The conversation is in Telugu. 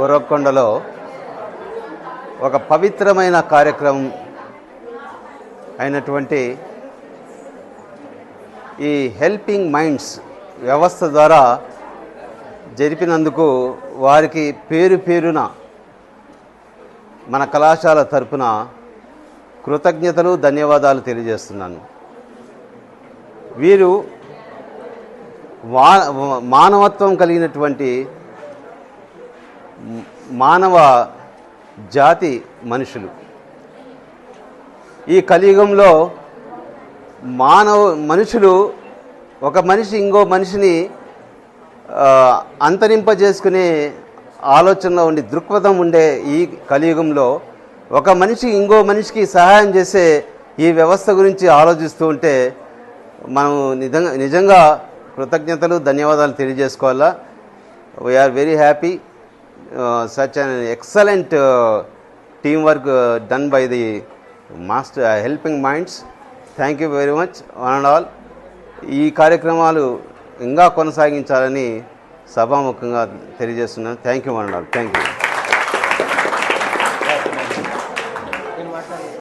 గొర్రకొండలో ఒక పవిత్రమైన కార్యక్రమం అయినటువంటి ఈ హెల్పింగ్ మైండ్స్ వ్యవస్థ ద్వారా జరిపినందుకు వారికి పేరు పేరున మన కళాశాల తరపున కృతజ్ఞతలు ధన్యవాదాలు తెలియజేస్తున్నాను. వీరు వా మానవత్వం కలిగినటువంటి మానవ జాతి మనుషులు. ఈ కలియుగంలో మానవ మనుషులు ఒక మనిషి ఇంకో మనిషిని అంతరింపజేసుకునే ఆలోచనలో ఉండి దృక్పథం ఉండే ఈ కలియుగంలో ఒక మనిషి ఇంకో మనిషికి సహాయం చేసే ఈ వ్యవస్థ గురించి ఆలోచిస్తూ ఉంటే మనం నిజంగా నిజంగా కృతజ్ఞతలు ధన్యవాదాలు తెలియజేసుకోవాలా? We are very happy such an excellent team work done by the master helping minds thank you very much one and all ఈ కార్యక్రమాలు ఇంకా కొనసాగించాలని సభాముఖంగా తెలియజేస్తున్నాను. Thank you one and all thank you